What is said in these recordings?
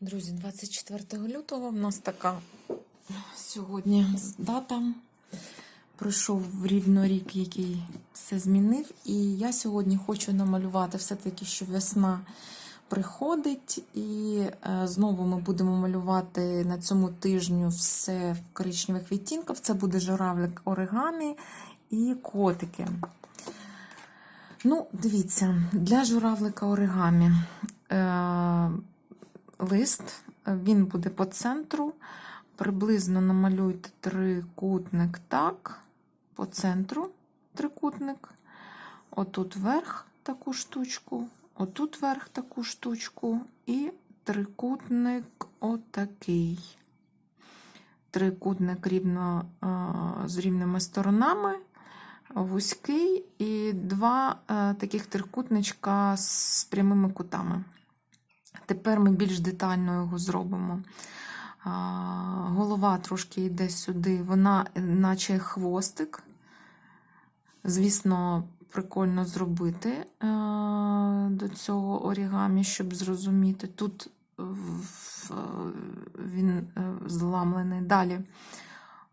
Друзі, 24 лютого в нас така сьогодні дата. Пройшов рівно рік, який все змінив. І я сьогодні хочу намалювати все-таки, що весна приходить. І е, знову ми будемо малювати на цьому тижню все в коричневих відтінках. Це буде журавлик оригамі і котики. Ну, дивіться, для журавлика оригамі. Е, лист, він буде по центру. Приблизно намалюйте трикутник так, по центру трикутник. Отут вверх таку штучку, отут вверх таку штучку, і трикутник отакий. Трикутник рівно, з рівними сторонами, вузький, і два таких трикутничка з прямими кутами. Тепер ми більш детально його зробимо. Голова трошки йде сюди, вона, наче хвостик. Звісно, прикольно зробити до цього орігамі, щоб зрозуміти. Тут він е, зламлений. Далі,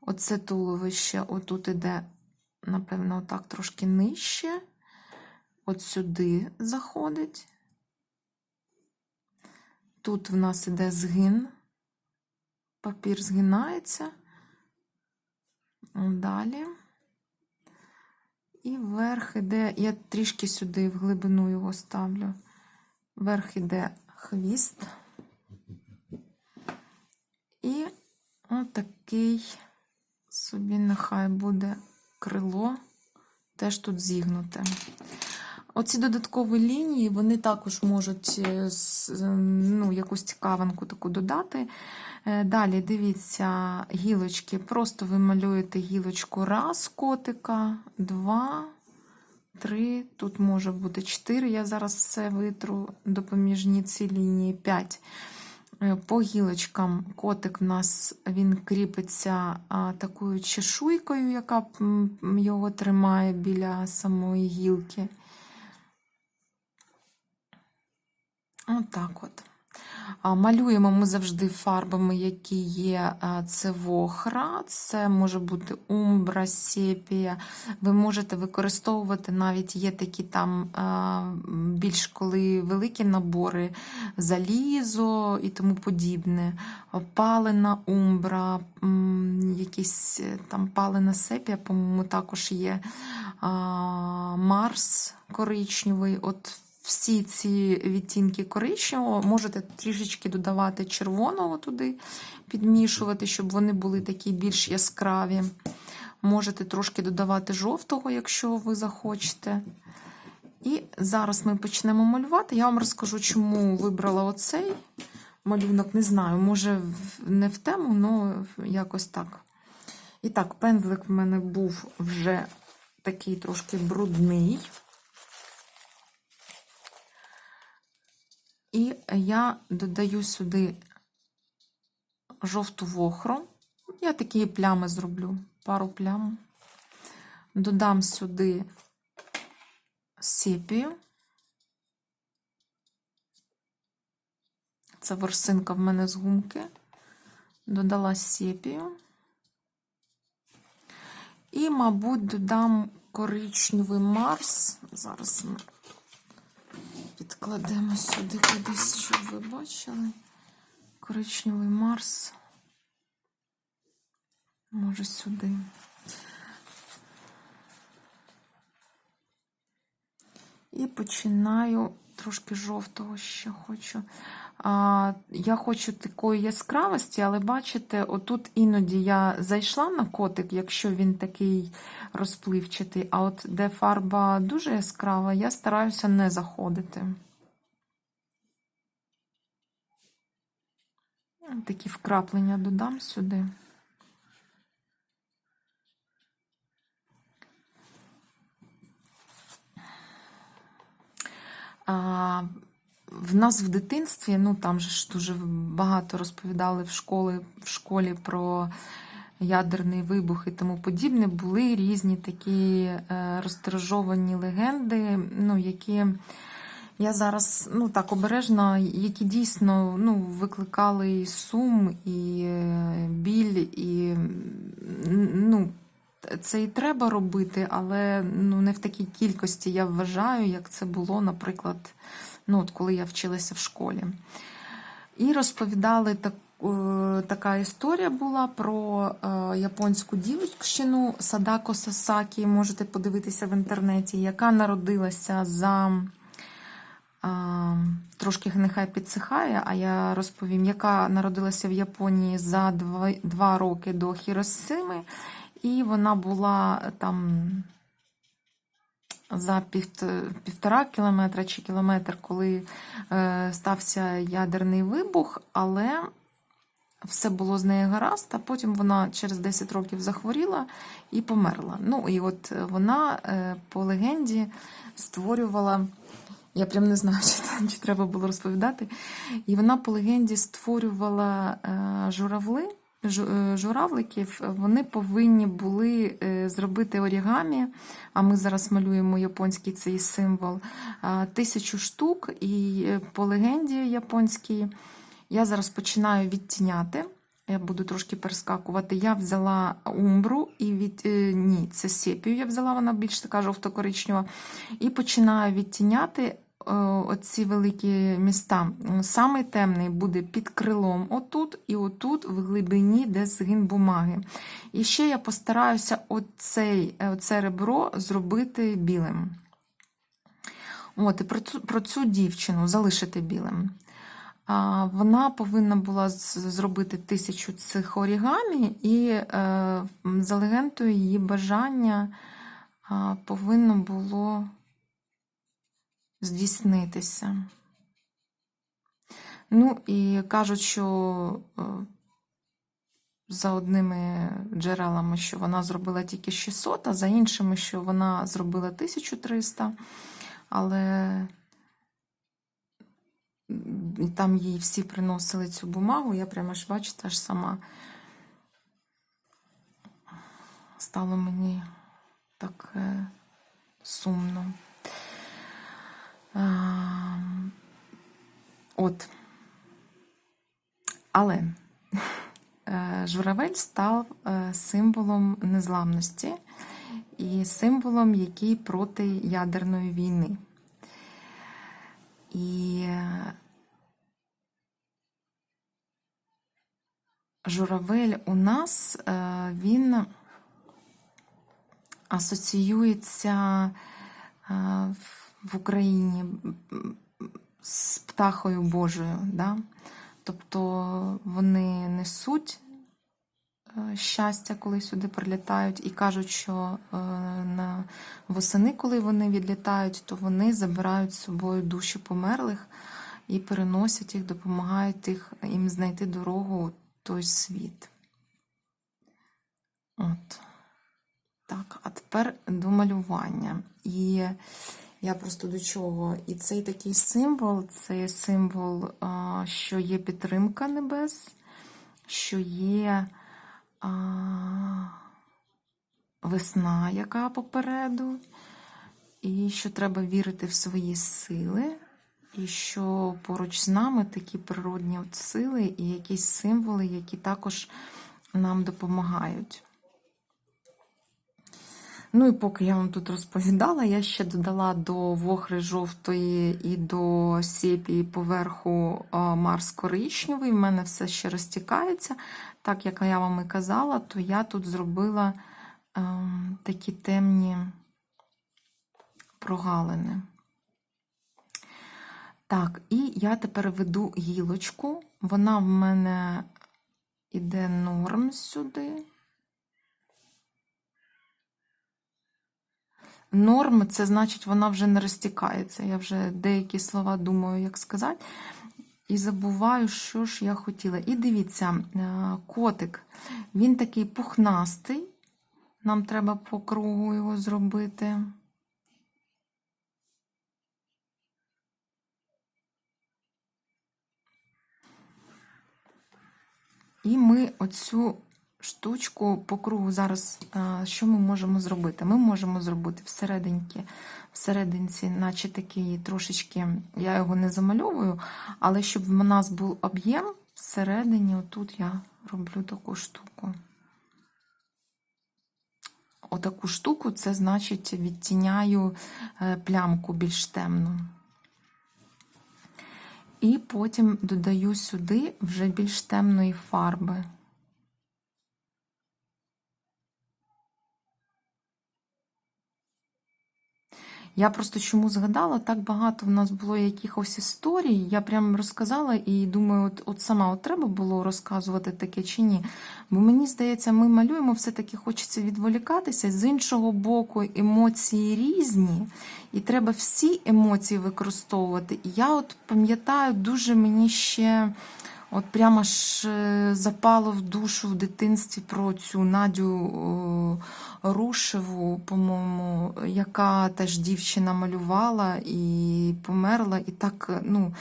оце туловище, отут іде, напевно, отак трошки нижче. От сюди заходить. Тут в нас іде згин, папір згинається. Далі. І вверх іде, я трішки сюди в глибину його ставлю. Вверх іде хвіст. І отакий собі нехай буде крило, теж тут зігнуте. Оці додаткові лінії, вони також можуть ну, якусь цікавинку таку додати. Е, далі, дивіться, гілочки. Просто ви малюєте гілочку раз котика, два, три, тут може бути чотири. Я зараз все витру допоміжні ці лінії, п'ять. Е, по гілочкам котик в нас він кріпиться такою чешуйкою, яка його тримає біля самої гілки. Отак от. Малюємо ми завжди фарбами, які є це вохра, це може бути умбра, сепія. Ви можете використовувати навіть є такі там більш коли великі набори, залізо і тому подібне. Палена умбра, якісь е, там палена сепія, по-моєму, також є Марс коричневий. От всі ці відтінки коричневого, можете трішечки додавати червоного туди, підмішувати, щоб вони були такі більш яскраві. Можете трошки додавати жовтого, якщо ви захочете. І зараз ми почнемо малювати. Я вам розкажу, чому вибрала оцей малюнок. Не знаю, може, не в тему, але якось так. І так, пензлик в мене був вже такий трошки брудний. І я додаю сюди жовту вохру. Я такі плями зроблю, пару плям. Додам сюди сепію. Це ворсинка в мене з гумки. Додала сепію. І, мабуть, додам коричневий Марс. Зараз ми Підкладемо сюди кудись, щоб ви бачили. Коричневий Марс. Може сюди. І починаю трошки жовтого ще хочу. Я хочу такої яскравості, але бачите, отут іноді я зайшла на котик, якщо він такий розпливчатий, а от де фарба дуже яскрава, я стараюся не заходити. Такі вкраплення додам сюди. А, в нас в дитинстві, ну там же ж дуже багато розповідали в школі, в школі про ядерний вибух і тому подібне, були різні такі е, розтиражовані легенди, ну, які Я зараз ну так обережно, які дійсно ну, викликали і сум, і е, біль, і це і треба робити, але ну, не в такій кількості я вважаю, як це було, наприклад, ну, от коли я вчилася в школі. І розповідали так, е, така історія була про е, японську дівчину Садако Сасакі, можете подивитися в інтернеті, яка народилася за. Трошки нехай підсихає, а я розповім, яка народилася в Японії за два роки до Хіросими, і вона була там за півтора кілометра чи кілометр, коли е, стався ядерний вибух, але все було з нею гаразд, а потім вона через 10 років захворіла і померла. Ну і от вона е, по легенді створювала. Я прям не знаю, чи, чи треба було розповідати. І вона по легенді створювала е, журавли, жу, журавликів. Вони повинні були е, зробити орігамі, а ми зараз малюємо японський цей символ, е, тисячу штук. І е, по легенді японській я зараз починаю відтіняти. Я буду трошки перескакувати. Я взяла умбру і від е, ні, це сепію я взяла, вона більш така жовто-коричнева. І починаю відтіняти е, оці великі міста. Самий темний буде під крилом, отут і отут, в глибині, де згин бумаги. І ще я постараюся оцей, оце ребро зробити білим. От, і про цю, про цю дівчину залишити білим. А, Вона повинна була зробити тисячу цих орігамі, і е, за легендою її бажання повинно було здійснитися. Ну, і кажуть, що е, за одними джерелами, що вона зробила тільки 600, а за іншими, що вона зробила 1300, але там їй всі приносили цю бумагу, я прямо ж бачите, аж сама стало мені так е, сумно. От. Але е, журавель став е, символом незламності і символом, який проти ядерної війни. І е, журавель у нас він асоціюється е, в Україні з птахою Божою. Да? Тобто вони несуть е, щастя, коли сюди прилітають, і кажуть, що е, на восени, коли вони відлітають, то вони забирають з собою душі померлих і переносять їх, допомагають їх, їм знайти дорогу у той світ. От. Так, а тепер до малювання. І я просто до чого? І цей такий символ це символ, що є підтримка небес, що є весна, яка попереду, і що треба вірити в свої сили, і що поруч з нами такі природні сили і якісь символи, які також нам допомагають. Ну і поки я вам тут розповідала, я ще додала до вохри жовтої і до сепії поверху Марс коричневий. У мене все ще розтікається. Так як я вам і казала, то я тут зробила а, такі темні прогалини. Так, і я тепер веду гілочку. Вона в мене іде норм сюди. Норм це значить, вона вже не розтікається. Я вже деякі слова думаю, як сказати. І забуваю, що ж я хотіла. І дивіться, е, котик, він такий пухнастий. Нам треба по кругу його зробити. І ми оцю штучку по кругу зараз, е, що ми можемо зробити? Ми можемо зробити всерединки, всерединці, наче такий трошечки, я його не замальовую, але щоб в нас був об'єм, всередині, отут я роблю таку штуку. Отаку штуку, це значить відтіняю е, плямку більш темну. І потім додаю сюди вже більш темної фарби. Я просто чому згадала, так багато в нас було якихось історій. Я прям розказала і думаю, от, от сама от треба було розказувати таке чи ні. Бо мені здається, ми малюємо, все-таки хочеться відволікатися. З іншого боку, емоції різні, і треба всі емоції використовувати. І я от пам'ятаю, дуже мені ще. От прямо ж е, запало в душу в дитинстві про цю Надю о, Рушеву, по-моєму, яка теж дівчина малювала і померла, і так, ну,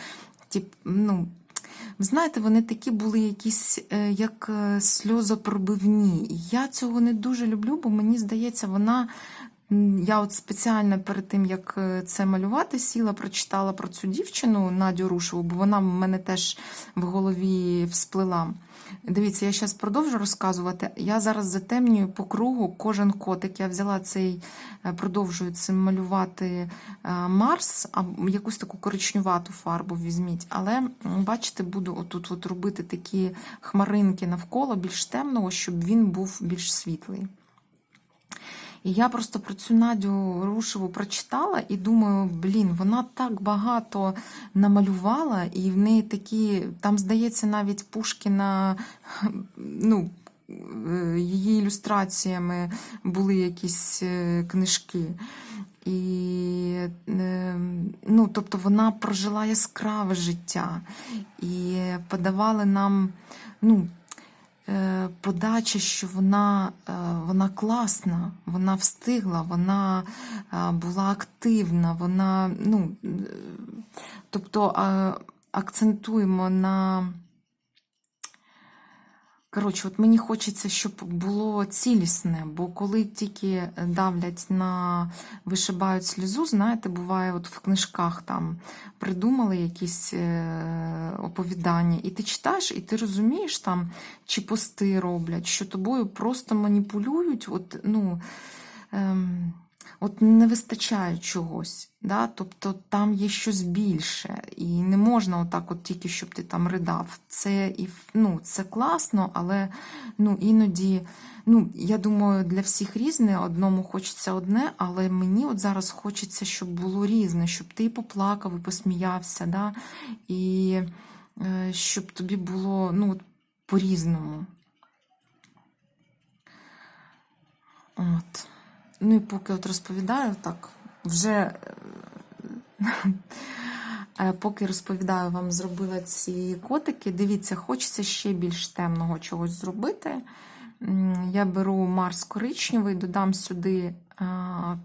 тип, ну, знаєте, вони такі були якісь е, як е, сльозопробивні. Я цього не дуже люблю, бо мені здається, вона. Я от спеціально перед тим, як е, це малювати, сіла, прочитала про цю дівчину Надю Рушеву, бо вона в мене теж в голові всплила. Дивіться, я зараз продовжу розказувати. Я зараз затемнюю по кругу кожен котик. Я взяла цей, е, продовжую цим малювати е, Марс, а якусь таку коричневату фарбу візьміть. Але бачите, буду отут от робити такі хмаринки навколо більш темного, щоб він був більш світлий. І я просто про цю Надю Рушеву прочитала і думаю, блін, вона так багато намалювала, і в неї такі, там, здається, навіть Пушкіна, ну, е, її ілюстраціями були якісь е, книжки. І, е, ну, тобто вона прожила яскраве життя і подавали нам, ну, подача, що вона, е, вона класна, вона встигла, вона е, була активна, вона, ну, е, тобто е, акцентуємо на. Коротше, от мені хочеться, щоб було цілісне, бо коли тільки давлять на вишибають сльозу, знаєте, буває, от в книжках там придумали якісь е, оповідання, і ти читаєш, і ти розумієш там, чи пости роблять, що тобою просто маніпулюють. От, ну, ем, От не вистачає чогось, да? тобто там є щось більше, і не можна отак, от тільки щоб ти там ридав. Це і ну, це класно, але ну, іноді, ну, я думаю, для всіх різне, одному хочеться одне, але мені от зараз хочеться, щоб було різне, щоб ти поплакав, і посміявся, да? і е, щоб тобі було ну, по-різному. От. Ну і поки от розповідаю, так, вже е, поки розповідаю, вам зробила ці котики. Дивіться, хочеться ще більш темного чогось зробити. Я беру Марс коричневий, додам сюди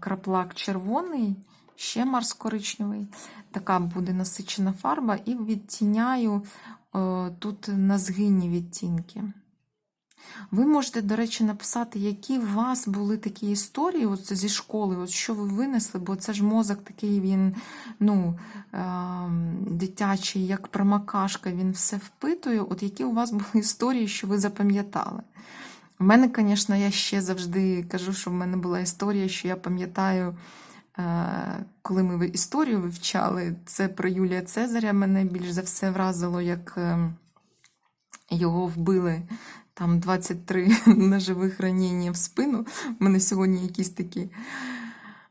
краплак червоний, ще Марс коричневий. Така буде насичена фарба, і відтіняю е, тут на згинні відтінки. Ви можете, до речі, написати, які у вас були такі історії от зі школи, от що ви винесли, бо це ж мозок такий, він ну, е, дитячий, як промакашка, він все впитує. От які у вас були історії, що ви запам'ятали? У мене, звісно, я ще завжди кажу, що в мене була історія, що я пам'ятаю, е, коли ми історію вивчали, це про Юлія Цезаря мене більш за все вразило, як е, його вбили там 23 ножових ранення в спину. У мене сьогодні якісь такі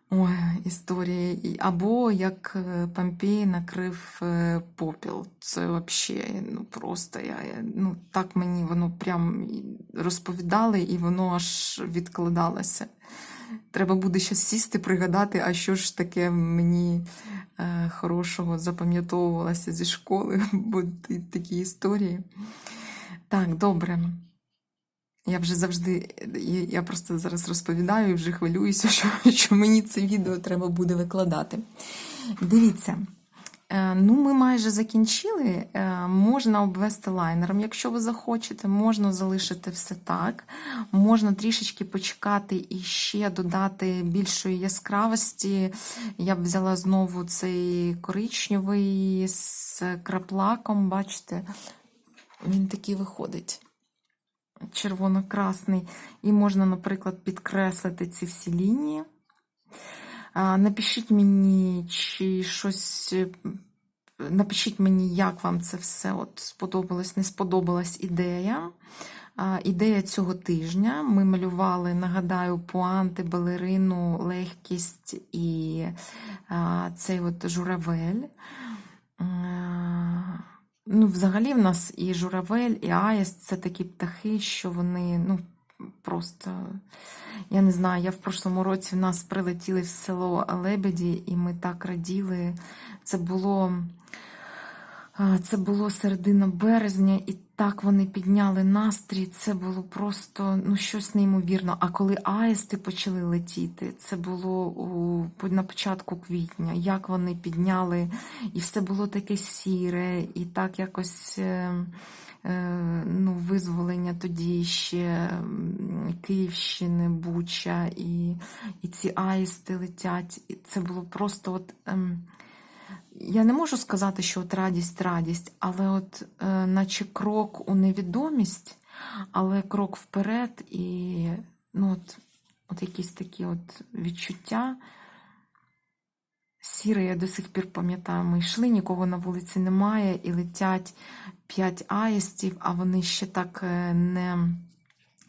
ой, історії. Або як е, Помпей накрив е, попіл. Це взагалі ну, просто я, ну, так мені воно прям розповідали, і воно аж відкладалося. Треба буде ще сісти, пригадати, а що ж таке мені е, хорошого запам'ятовувалося зі школи, бо такі історії. Так, добре. Я вже завжди, я просто зараз розповідаю і вже хвилююся, що, що мені це відео треба буде викладати. Дивіться, Е, Ну, ми майже закінчили. Е, Можна обвести лайнером, якщо ви захочете, можна залишити все так. Можна трішечки почекати і ще додати більшої яскравості. Я б взяла знову цей коричневий з краплаком. Бачите, він такий виходить. Червоно-красний. І можна, наприклад, підкреслити ці всі лінії. Напишіть мені, чи щось. Напишіть мені, як вам це все от сподобалось, не сподобалась ідея. Ідея цього тижня. Ми малювали, нагадаю, пуанти, балерину, легкість і цей от журавель. Ну, взагалі, в нас і журавель, і аїст це такі птахи, що вони ну, просто. Я не знаю, я в прошлому році в нас прилетіли в село Лебеді, і ми так раділи. Це було, це було середина березня, і так вони підняли настрій. Це було просто ну, щось неймовірно. А коли аїсти почали летіти, це було у, на початку квітня. Як вони підняли, і все було таке сіре, і так якось. е, е, Ну, визволення тоді ще Київщини, Буча, і, і ці аїсти летять. І це було просто от. Я не можу сказати, що от радість, радість, але от е, наче крок у невідомість, але крок вперед, і ну, от, от якісь такі от відчуття. Сіре, я до сих пір пам'ятаю, ми йшли, нікого на вулиці немає, і летять п'ять аїстів, а вони ще так е, не,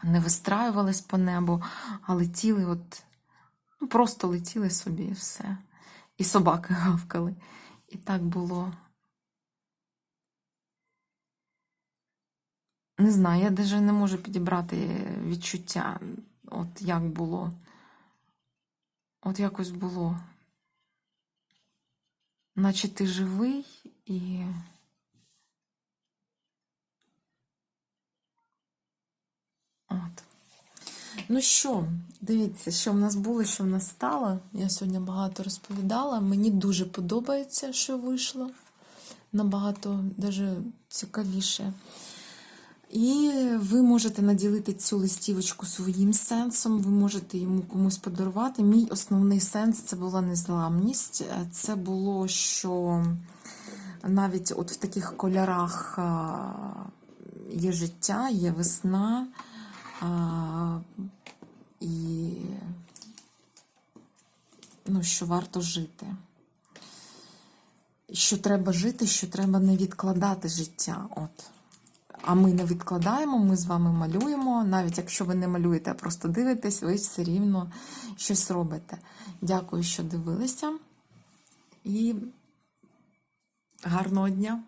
не вистраювались по небу, а летіли, от, ну, просто летіли собі і все. І собаки гавкали. І так було. Не знаю, я навіть не можу підібрати відчуття, от як було. От якось було. Наче ти живий і. От. Ну що, дивіться, що в нас було, що в нас стало. Я сьогодні багато розповідала. Мені дуже подобається, що вийшло. Набагато даже цікавіше. І ви можете наділити цю листівочку своїм сенсом, ви можете йому комусь подарувати. Мій основний сенс це була незламність. Це було, що навіть от в таких кольорах є життя, є весна. А, і ну, що варто жити. Що треба жити, що треба не відкладати життя. От. А ми не відкладаємо, ми з вами малюємо. Навіть якщо ви не малюєте, а просто дивитесь, ви все рівно щось робите. Дякую, що дивилися. І гарного дня!